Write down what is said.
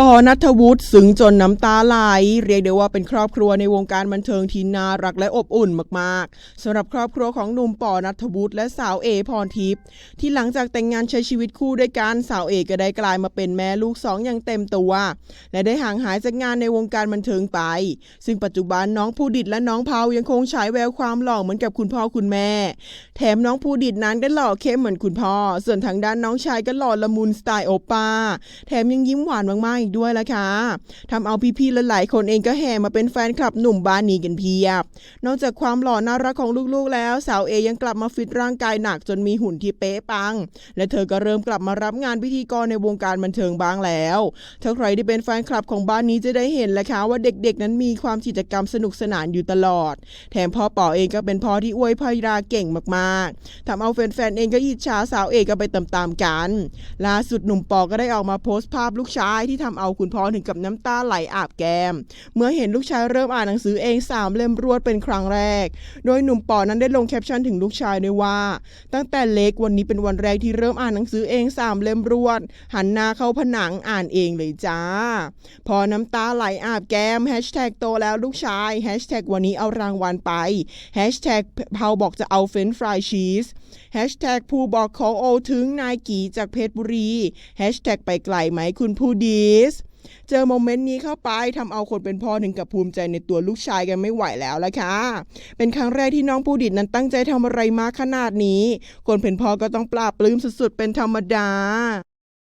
ปอนัทวุฒิซึ้งจนน้ำตาไหลเรียกได้ว่าเป็นครอบครัวในวงการบันเทิงที่น่ารักและอบอุ่นมากๆสำหรับครอบครัวของหนุ่มปอนัทวุฒิและสาวเอพรทิพย์ที่หลังจากแต่งงานใช้ชีวิตคู่ด้วยกันสาวเอก็ได้กลายมาเป็นแม่ลูกสองอย่างเต็มตัว และได้ห่างหายจากงานในวงการบันเทิงไป ซึ่งปัจจุบันน้องผู้ดิดและน้องเผายังคงฉายแววความหล่อเหมือนกับคุณพ่อคุณแม่ แถมน้องผู้ดิดนั้นก็หล่อเข้มเหมือนคุณพ่อ ส่วนทางด้านน้องชายก็หล่อละมุนสไตล์โอป้าแถมยังยิ้มหวานมากๆอีกด้วยล่ะค่ะทำเอาพี่ๆหลายๆคนเองก็แห่มาเป็นแฟนคลับหนุ่มบ้านนี้กันเพียบ นอกจากความหล่อน่ารักของลูกๆ แล้วสาวเอยังกลับมาฟิตร่างกายหนักจนมีหุ่นที่เป๊ะปัง และเธอก็เริ่มกลับมารับงานพิธีกรในวงการบันเทิงบ้างแล้วถ้าใครที่เป็นแฟนคลับของบ้านนี้จะได้เห็นแหละค่ะว่าเด็กๆ นั้นมีความกิจกรรมสนุกสนานอยู่ตลอด แถมพ่อป๋อเองก็เป็นพ่อที่อวยพยาเก่งมากๆทำเอาแฟนๆเองก็อิจฉาสาวเอกก็ไปตามๆกัน ล่าสุดหนุ่มปอก็ได้ออกมาโพสต์ภาพลูกชายที่ทำเอาคุณพ่อถึงกับน้ำตาไหลอาบแก้ม เมื่อเห็นลูกชายเริ่มอ่านหนังสือเองสามเล่มรวดเป็นครั้งแรก โดยหนุ่มปอนั้นได้ลงแคปชั่นถึงลูกชายด้วยว่า ตั้งแต่เล็กวันนี้เป็นวันแรกที่เริ่มอ่านหนังสือเองสามเล่มรวด หันหน้าเข้าผนังอ่านเองเลยจ้า พอน้ำตาไหลอาบแก้มแฮชแท็กโตแล้วลูกชายแฮชแท็กวันนี้เอารางวัลไปแฮชแท็กเผาบอกจะเอาเฟรนฟรายชีสแฮชแท็กผู้บอกขอโอถึงนายกีจากเพชรบุรีแฮชแท็กไปไกลไหมคุณผู้ดีส เจอโมเมนต์นี้เข้าไปทำเอาคนเป็นพ่อถึงกับภูมิใจในตัวลูกชายกันไม่ไหวแล้วละค่ะ เป็นครั้งแรกที่น้องผู้ดิดนั้นตั้งใจทำอะไรมาขนาดนี้ คนเป็นพ่อก็ต้องปราบปลื้มสุดๆเป็นธรรมดา